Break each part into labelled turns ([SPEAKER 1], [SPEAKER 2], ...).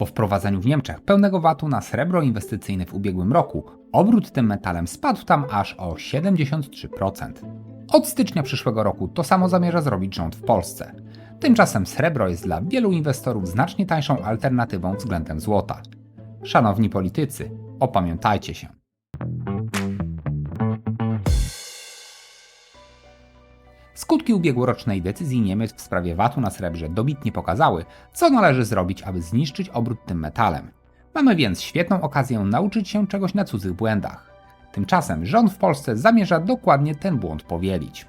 [SPEAKER 1] Po wprowadzeniu w Niemczech pełnego VAT-u na srebro inwestycyjne w ubiegłym roku, obrót tym metalem spadł tam aż o 73%. Od stycznia przyszłego roku to samo zamierza zrobić rząd w Polsce. Tymczasem srebro jest dla wielu inwestorów znacznie tańszą alternatywą względem złota. Szanowni politycy, opamiętajcie się. Skutki ubiegłorocznej decyzji Niemiec w sprawie VAT-u na srebrze dobitnie pokazały, co należy zrobić, aby zniszczyć obrót tym metalem. Mamy więc świetną okazję nauczyć się czegoś na cudzych błędach. Tymczasem rząd w Polsce zamierza dokładnie ten błąd powielić.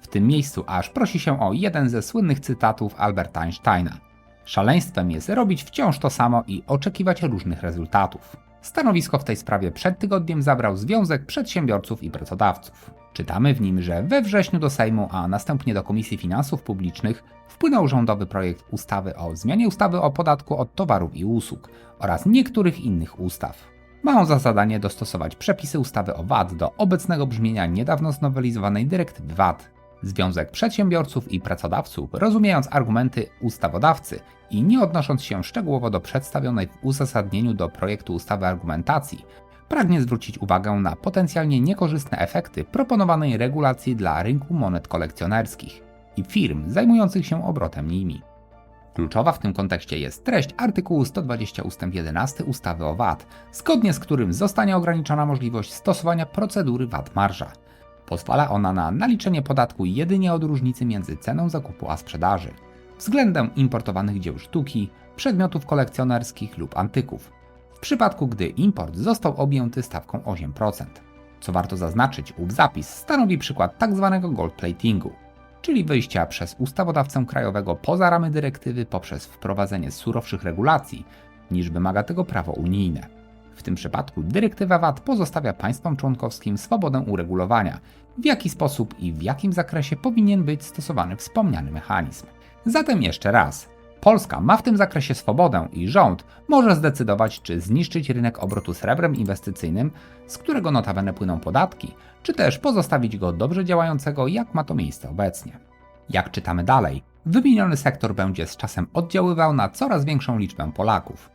[SPEAKER 1] W tym miejscu aż prosi się o jeden ze słynnych cytatów Alberta Einsteina. Szaleństwem jest robić wciąż to samo i oczekiwać różnych rezultatów. Stanowisko w tej sprawie przed tygodniem zabrał Związek Przedsiębiorców i Pracodawców. Czytamy w nim, że we wrześniu do Sejmu, a następnie do Komisji Finansów Publicznych wpłynął rządowy projekt ustawy o zmianie ustawy o podatku od towarów i usług oraz niektórych innych ustaw. Ma on za zadanie dostosować przepisy ustawy o VAT do obecnego brzmienia niedawno znowelizowanej dyrektywy VAT. Związek Przedsiębiorców i Pracodawców, rozumiejąc argumenty ustawodawcy i nie odnosząc się szczegółowo do przedstawionej w uzasadnieniu do projektu ustawy argumentacji, pragnie zwrócić uwagę na potencjalnie niekorzystne efekty proponowanej regulacji dla rynku monet kolekcjonerskich i firm zajmujących się obrotem nimi. Kluczowa w tym kontekście jest treść artykułu 120 ust. 11 ustawy o VAT, zgodnie z którym zostanie ograniczona możliwość stosowania procedury VAT marża. Pozwala ona na naliczenie podatku jedynie od różnicy między ceną zakupu a sprzedaży względem importowanych dzieł sztuki, przedmiotów kolekcjonerskich lub antyków, w przypadku gdy import został objęty stawką 8%. Co warto zaznaczyć, ów zapis stanowi przykład tzw. gold platingu, czyli wyjścia przez ustawodawcę krajowego poza ramy dyrektywy poprzez wprowadzenie surowszych regulacji, niż wymaga tego prawo unijne. W tym przypadku dyrektywa VAT pozostawia państwom członkowskim swobodę uregulowania, w jaki sposób i w jakim zakresie powinien być stosowany wspomniany mechanizm. Zatem jeszcze raz. Polska ma w tym zakresie swobodę i rząd może zdecydować, czy zniszczyć rynek obrotu srebrem inwestycyjnym, z którego notabene płyną podatki, czy też pozostawić go dobrze działającego, jak ma to miejsce obecnie. Jak czytamy dalej, wymieniony sektor będzie z czasem oddziaływał na coraz większą liczbę Polaków.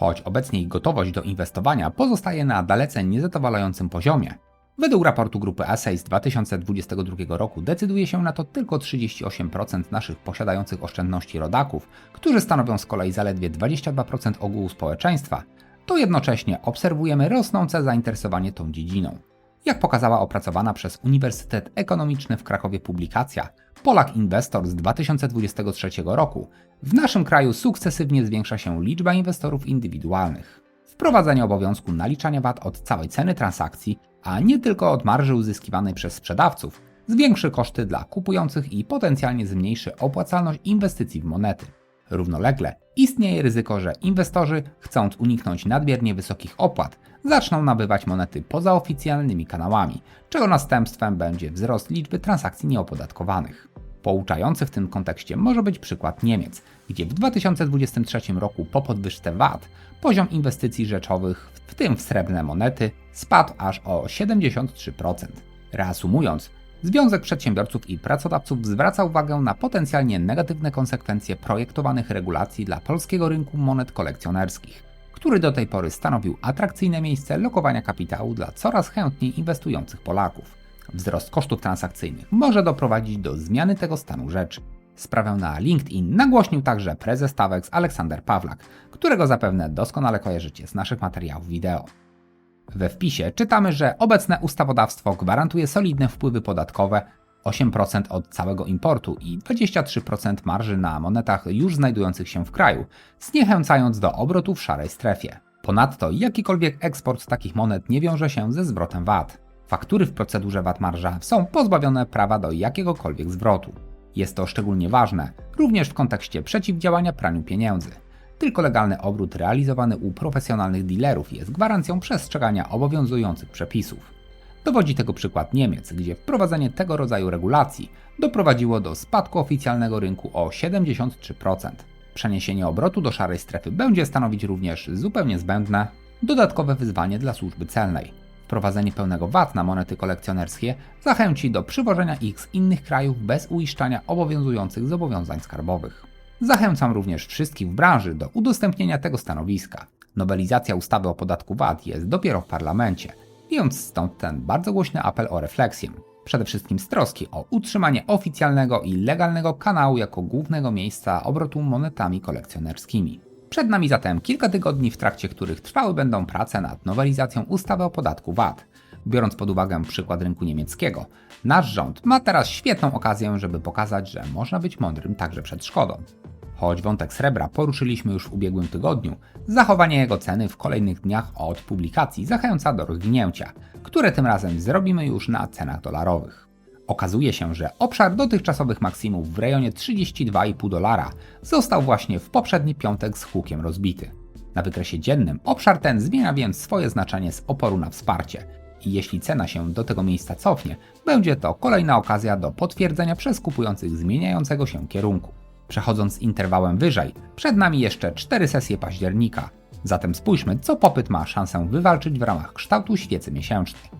[SPEAKER 1] Choć obecnie ich gotowość do inwestowania pozostaje na dalece niezadowalającym poziomie, Według raportu grupy Assay z 2022 roku decyduje się na to tylko 38% naszych posiadających oszczędności rodaków, którzy stanowią z kolei zaledwie 22% ogółu społeczeństwa, to jednocześnie obserwujemy rosnące zainteresowanie tą dziedziną. Jak pokazała opracowana przez Uniwersytet Ekonomiczny w Krakowie publikacja Polak Inwestor z 2023 roku, w naszym kraju sukcesywnie zwiększa się liczba inwestorów indywidualnych. Wprowadzenie obowiązku naliczania VAT od całej ceny transakcji a nie tylko od marży uzyskiwanej przez sprzedawców, zwiększy koszty dla kupujących i potencjalnie zmniejszy opłacalność inwestycji w monety. Równolegle istnieje ryzyko, że inwestorzy, chcąc uniknąć nadmiernie wysokich opłat, zaczną nabywać monety poza oficjalnymi kanałami, czego następstwem będzie wzrost liczby transakcji nieopodatkowanych. Pouczający w tym kontekście może być przykład Niemiec, gdzie w 2023 roku po podwyżce VAT poziom inwestycji rzeczowych, w tym w srebrne monety, spadł aż o 73%. Reasumując, Związek Przedsiębiorców i Pracodawców zwraca uwagę na potencjalnie negatywne konsekwencje projektowanych regulacji dla polskiego rynku monet kolekcjonerskich, który do tej pory stanowił atrakcyjne miejsce lokowania kapitału dla coraz chętniej inwestujących Polaków. Wzrost kosztów transakcyjnych może doprowadzić do zmiany tego stanu rzeczy. Sprawę na LinkedIn nagłośnił także prezes Tawex Aleksander Pawlak, którego zapewne doskonale kojarzycie z naszych materiałów wideo. We wpisie czytamy, że obecne ustawodawstwo gwarantuje solidne wpływy podatkowe 8% od całego importu i 23% marży na monetach już znajdujących się w kraju, zniechęcając do obrotu w szarej strefie. Ponadto jakikolwiek eksport takich monet nie wiąże się ze zwrotem VAT. Faktury w procedurze VAT marża są pozbawione prawa do jakiegokolwiek zwrotu. Jest to szczególnie ważne również w kontekście przeciwdziałania praniu pieniędzy. Tylko legalny obrót realizowany u profesjonalnych dealerów jest gwarancją przestrzegania obowiązujących przepisów. Dowodzi tego przykład Niemiec, gdzie wprowadzenie tego rodzaju regulacji doprowadziło do spadku oficjalnego rynku o 73%. Przeniesienie obrotu do szarej strefy będzie stanowić również zupełnie zbędne dodatkowe wyzwanie dla służby celnej. Wprowadzenie pełnego VAT na monety kolekcjonerskie zachęci do przywożenia ich z innych krajów bez uiszczania obowiązujących zobowiązań skarbowych. Zachęcam również wszystkich w branży do udostępnienia tego stanowiska. Nowelizacja ustawy o podatku VAT jest dopiero w parlamencie, więc stąd ten bardzo głośny apel o refleksję. Przede wszystkim z troski o utrzymanie oficjalnego i legalnego kanału jako głównego miejsca obrotu monetami kolekcjonerskimi. Przed nami zatem kilka tygodni, w trakcie których trwały będą prace nad nowelizacją ustawy o podatku VAT. Biorąc pod uwagę przykład rynku niemieckiego, nasz rząd ma teraz świetną okazję, żeby pokazać, że można być mądrym także przed szkodą. Choć wątek srebra poruszyliśmy już w ubiegłym tygodniu, zachowanie jego ceny w kolejnych dniach od publikacji zachęca do rozwinięcia, które tym razem zrobimy już na cenach dolarowych. Okazuje się, że obszar dotychczasowych maksimów w rejonie 32,5 dolara został właśnie w poprzedni piątek z hukiem rozbity. Na wykresie dziennym obszar ten zmienia więc swoje znaczenie z oporu na wsparcie i jeśli cena się do tego miejsca cofnie, będzie to kolejna okazja do potwierdzenia przez kupujących zmieniającego się kierunku. Przechodząc interwałem wyżej, przed nami jeszcze 4 sesje października. Zatem spójrzmy, co popyt ma szansę wywalczyć w ramach kształtu świecy miesięcznej.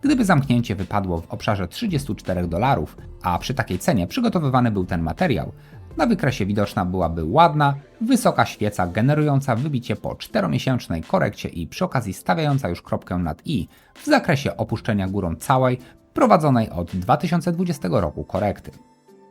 [SPEAKER 1] Gdyby zamknięcie wypadło w obszarze 34 dolarów, a przy takiej cenie przygotowywany był ten materiał, na wykresie widoczna byłaby ładna, wysoka świeca generująca wybicie po 4-miesięcznej korekcie i przy okazji stawiająca już kropkę nad i w zakresie opuszczenia górą całej prowadzonej od 2020 roku korekty.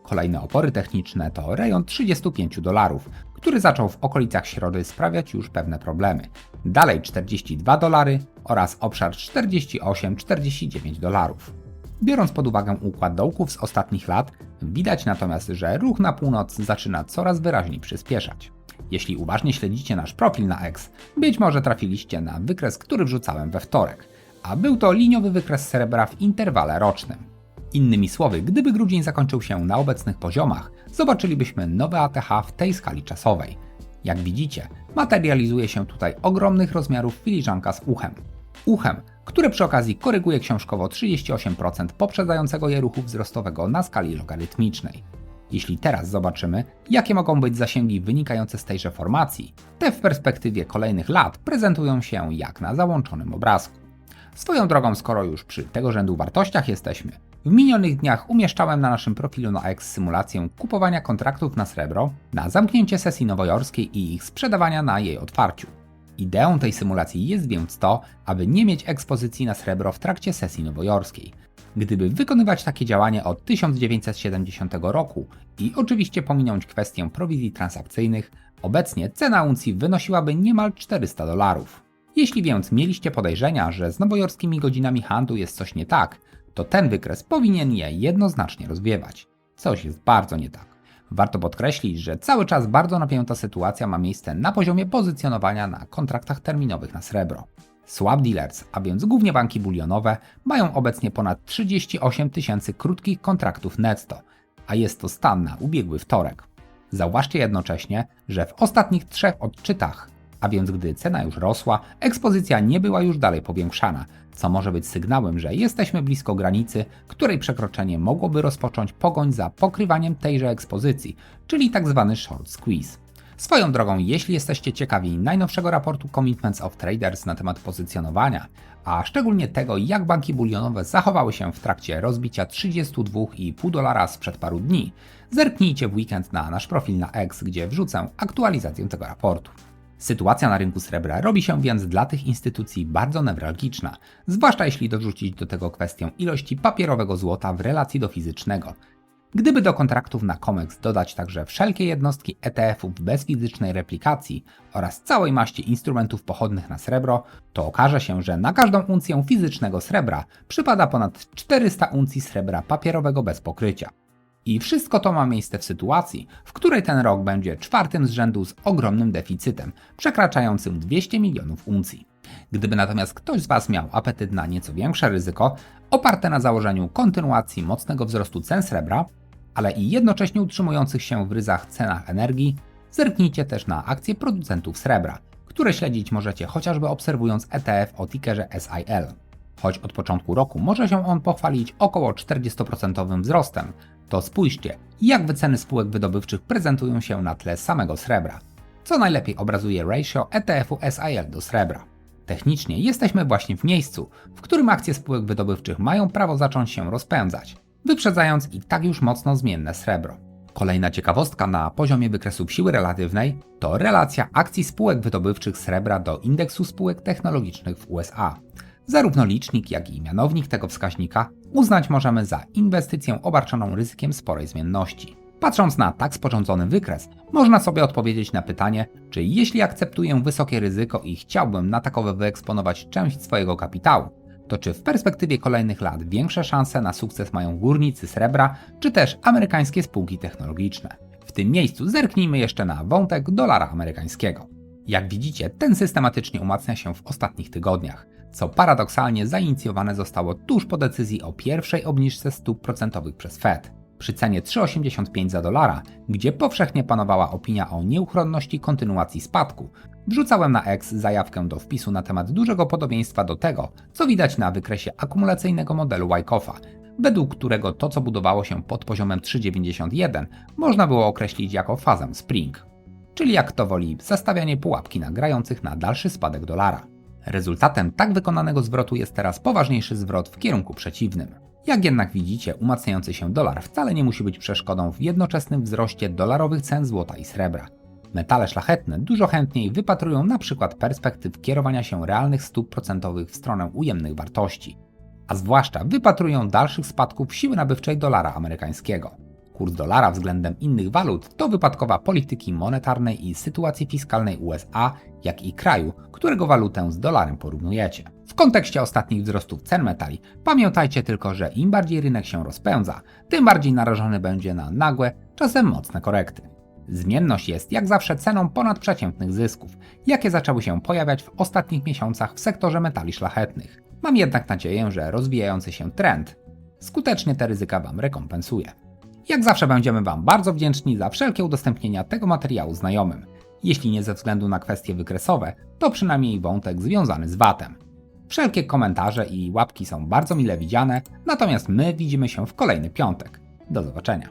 [SPEAKER 1] Kolejne opory techniczne to rejon 35 dolarów, który zaczął w okolicach środy sprawiać już pewne problemy. Dalej 42 dolary oraz obszar 48-49 dolarów. Biorąc pod uwagę układ dołków z ostatnich lat, widać natomiast, że ruch na północ zaczyna coraz wyraźniej przyspieszać. Jeśli uważnie śledzicie nasz profil na X, być może trafiliście na wykres, który wrzucałem we wtorek, a był to liniowy wykres srebra w interwale rocznym. Innymi słowy, gdyby grudzień zakończył się na obecnych poziomach, zobaczylibyśmy nowe ATH w tej skali czasowej. Jak widzicie, materializuje się tutaj ogromnych rozmiarów filiżanka z uchem. Uchem, które przy okazji koryguje książkowo 38% poprzedzającego je ruchu wzrostowego na skali logarytmicznej. Jeśli teraz zobaczymy, jakie mogą być zasięgi wynikające z tejże formacji, te w perspektywie kolejnych lat prezentują się jak na załączonym obrazku. Swoją drogą, skoro już przy tego rzędu wartościach jesteśmy, w minionych dniach umieszczałem na naszym profilu na X symulację kupowania kontraktów na srebro na zamknięcie sesji nowojorskiej i ich sprzedawania na jej otwarciu. Ideą tej symulacji jest więc to, aby nie mieć ekspozycji na srebro w trakcie sesji nowojorskiej. Gdyby wykonywać takie działanie od 1970 roku i oczywiście pominąć kwestię prowizji transakcyjnych, obecnie cena uncji wynosiłaby niemal 400 dolarów. Jeśli więc mieliście podejrzenia, że z nowojorskimi godzinami handlu jest coś nie tak, to ten wykres powinien je jednoznacznie rozwiewać. Coś jest bardzo nie tak. Warto podkreślić, że cały czas bardzo napięta sytuacja ma miejsce na poziomie pozycjonowania na kontraktach terminowych na srebro. Swap dealers, a więc głównie banki bulionowe, mają obecnie ponad 38 tysięcy krótkich kontraktów netto, a jest to stan na ubiegły wtorek. Zauważcie jednocześnie, że w ostatnich trzech odczytach, a więc gdy cena już rosła, ekspozycja nie była już dalej powiększana, co może być sygnałem, że jesteśmy blisko granicy, której przekroczenie mogłoby rozpocząć pogoń za pokrywaniem tejże ekspozycji, czyli tzw. Tak short squeeze. Swoją drogą, jeśli jesteście ciekawi najnowszego raportu Commitments of Traders na temat pozycjonowania, a szczególnie tego, jak banki bulionowe zachowały się w trakcie rozbicia 32,5 dolara sprzed paru dni, zerknijcie w weekend na nasz profil na X, gdzie wrzucę aktualizację tego raportu. Sytuacja na rynku srebra robi się więc dla tych instytucji bardzo newralgiczna, zwłaszcza jeśli dorzucić do tego kwestię ilości papierowego złota w relacji do fizycznego. Gdyby do kontraktów na COMEX dodać także wszelkie jednostki ETF-ów bez fizycznej replikacji oraz całej maści instrumentów pochodnych na srebro, to okaże się, że na każdą uncję fizycznego srebra przypada ponad 400 uncji srebra papierowego bez pokrycia. I wszystko to ma miejsce w sytuacji, w której ten rok będzie czwartym z rzędu z ogromnym deficytem, przekraczającym 200 milionów uncji. Gdyby natomiast ktoś z Was miał apetyt na nieco większe ryzyko, oparte na założeniu kontynuacji mocnego wzrostu cen srebra, ale i jednocześnie utrzymujących się w ryzach cenach energii, zerknijcie też na akcje producentów srebra, które śledzić możecie chociażby obserwując ETF o tickerze SIL. Choć od początku roku może się on pochwalić około 40% wzrostem, to spójrzcie, jak wyceny spółek wydobywczych prezentują się na tle samego srebra, co najlepiej obrazuje ratio ETF-u SIL do srebra. Technicznie jesteśmy właśnie w miejscu, w którym akcje spółek wydobywczych mają prawo zacząć się rozpędzać, wyprzedzając i tak już mocno zmienne srebro. Kolejna ciekawostka na poziomie wykresów siły relatywnej to relacja akcji spółek wydobywczych srebra do indeksu spółek technologicznych w USA. Zarówno licznik, jak i mianownik tego wskaźnika uznać możemy za inwestycję obarczoną ryzykiem sporej zmienności. Patrząc na tak sporządzony wykres, można sobie odpowiedzieć na pytanie, czy jeśli akceptuję wysokie ryzyko i chciałbym na takowe wyeksponować część swojego kapitału, to czy w perspektywie kolejnych lat większe szanse na sukces mają górnicy srebra, czy też amerykańskie spółki technologiczne? W tym miejscu zerknijmy jeszcze na wątek dolara amerykańskiego. Jak widzicie, ten systematycznie umacnia się w ostatnich tygodniach, co paradoksalnie zainicjowane zostało tuż po decyzji o pierwszej obniżce stóp procentowych przez Fed. Przy cenie 3,85 za dolara, gdzie powszechnie panowała opinia o nieuchronności kontynuacji spadku, wrzucałem na X zajawkę do wpisu na temat dużego podobieństwa do tego, co widać na wykresie akumulacyjnego modelu Wyckoff'a, według którego to, co budowało się pod poziomem 3,91, można było określić jako fazę spring, czyli jak to woli zastawianie pułapki na grających na dalszy spadek dolara. Rezultatem tak wykonanego zwrotu jest teraz poważniejszy zwrot w kierunku przeciwnym. Jak jednak widzicie, umacniający się dolar wcale nie musi być przeszkodą w jednoczesnym wzroście dolarowych cen złota i srebra. Metale szlachetne dużo chętniej wypatrują na przykład perspektyw kierowania się realnych stóp procentowych w stronę ujemnych wartości, a zwłaszcza wypatrują dalszych spadków siły nabywczej dolara amerykańskiego. Kurs dolara względem innych walut to wypadkowa polityki monetarnej i sytuacji fiskalnej USA, jak i kraju, którego walutę z dolarem porównujecie. W kontekście ostatnich wzrostów cen metali pamiętajcie tylko, że im bardziej rynek się rozpędza, tym bardziej narażony będzie na nagłe, czasem mocne korekty. Zmienność jest jak zawsze ceną ponadprzeciętnych zysków, jakie zaczęły się pojawiać w ostatnich miesiącach w sektorze metali szlachetnych. Mam jednak nadzieję, że rozwijający się trend skutecznie te ryzyka Wam rekompensuje. Jak zawsze będziemy Wam bardzo wdzięczni za wszelkie udostępnienia tego materiału znajomym. Jeśli nie ze względu na kwestie wykresowe, to przynajmniej wątek związany z VAT-em. Wszelkie komentarze i łapki są bardzo mile widziane, natomiast my widzimy się w kolejny piątek. Do zobaczenia.